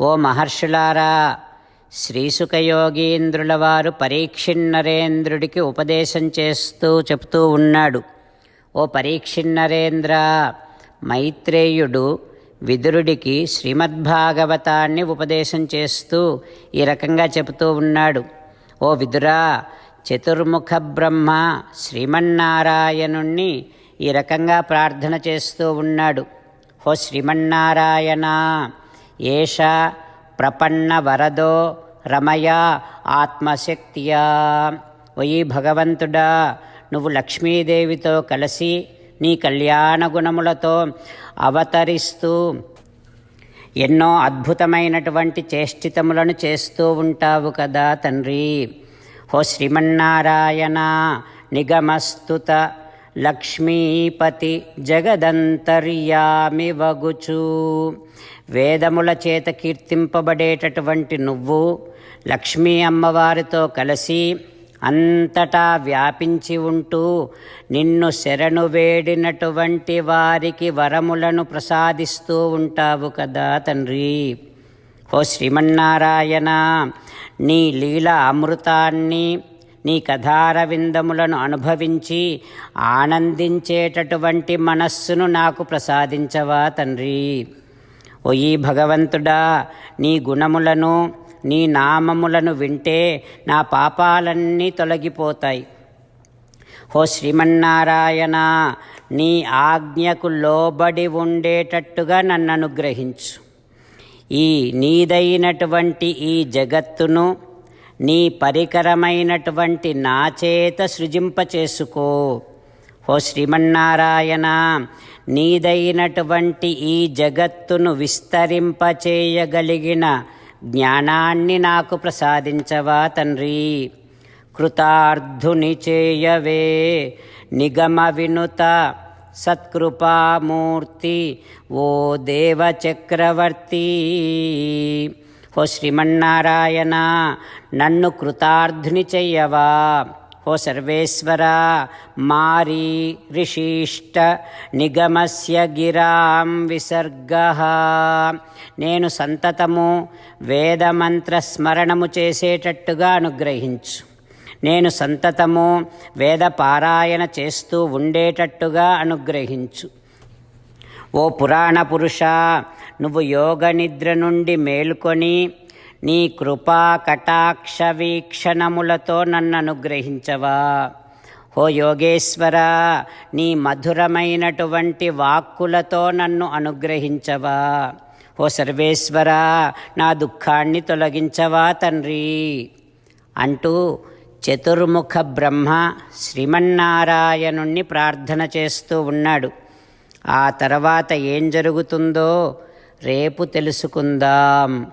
ఓ మహర్షులారా శ్రీసుఖయోగీంద్రుల వారు పరీక్షిన్నరేంద్రుడికి ఉపదేశం చేస్తూ చెప్తూ ఉన్నాడు. ఓ పరీక్షిన్నరేంద్ర మైత్రేయుడు విదురుడికి శ్రీమద్భాగవతాన్ని ఉపదేశం చేస్తూ ఈ రకంగా చెబుతూ ఉన్నాడు. ఓ విదురా చతుర్ముఖ బ్రహ్మ శ్రీమన్నారాయణుణ్ణి ఈ రకంగా ప్రార్థన చేస్తూ ఉన్నాడు. ఓ శ్రీమన్నారాయణ ఏష ప్రపన్న వరదో రమయ ఆత్మశక్తియా. ఓయి భగవంతుడా నువ్వు లక్ష్మీదేవితో కలిసి నీ కళ్యాణ గుణములతో అవతరిస్తూ ఎన్నో అద్భుతమైనటువంటి చేష్టితములను చేస్తూ ఉంటావు కదా తండ్రి. హో శ్రీమన్నారాయణ నిగమస్తుత లక్ష్మీపతి జగదంతర్యామి వగుచూ. వేదముల చేత కీర్తింపబడేటటువంటి నువ్వు లక్ష్మీ అమ్మవారితో కలిసి అంతటా వ్యాపించి ఉంటూ నిన్ను శరణు వేడినటువంటి వారికి వరములను ప్రసాదిస్తూ ఉంటావు కదా తండ్రి. ఓ శ్రీమన్నారాయణ నీ లీల అమృతాన్ని నీ కథార విందములను అనుభవించి ఆనందించేటటువంటి మనస్సును నాకు ప్రసాదించవా తండ్రి. ఓ భగవంతుడా నీ గుణములను నీ నామములను వింటే నా పాపాలన్నీ తొలగిపోతాయి. ఓ శ్రీమన్నారాయణ నీ ఆజ్ఞకు లోబడి ఉండేటట్టుగా నన్ను అనుగ్రహించు ఈ నీదైనటువంటి ఈ జగత్తును నీ పరికరమైనటువంటి నా చేత సృజింపచేసుకో. ఓ శ్రీమన్నారాయణ నీదైనటువంటి ఈ జగత్తును విస్తరింపచేయగలిగిన జ్ఞానాన్ని నాకు ప్రసాదించవా తండ్రి. కృతార్థుని చేయవే. నిగమ వినుత సత్కృపామూర్తి ఓ దేవచక్రవర్తి ఓ శ్రీమన్నారాయణ నన్ను కృతార్థుని చెయ్యవా. ఓ సర్వేశ్వర మారి రిషీష్ట నిగమస్య గిరాం విసర్గ. నేను సంతతము వేదమంత్ర స్మరణము చేసేటట్టుగా అనుగ్రహించు. నేను సంతతము వేద పారాయణ చేస్తూ ఉండేటట్టుగా అనుగ్రహించు. ఓ పురాణ పురుష నువ్వు యోగ నిద్ర నుండి మేలుకొని నీ కృపా కటాక్ష వీక్షణములతో నన్ను అనుగ్రహించవా ఓ యోగేశ్వర నీ మధురమైనటువంటి వాక్కులతో నన్ను అనుగ్రహించవా. ఓ సర్వేశ్వర నా దుఃఖాన్ని తొలగించవా తండ్రి. అంటూ చతుర్ముఖ బ్రహ్మ శ్రీమన్నారాయణుణ్ణి ప్రార్థన చేస్తూ ఉన్నాడు. ఆ తర్వాత ఏం జరుగుతుందో రేపు తెలుసుకుందాం.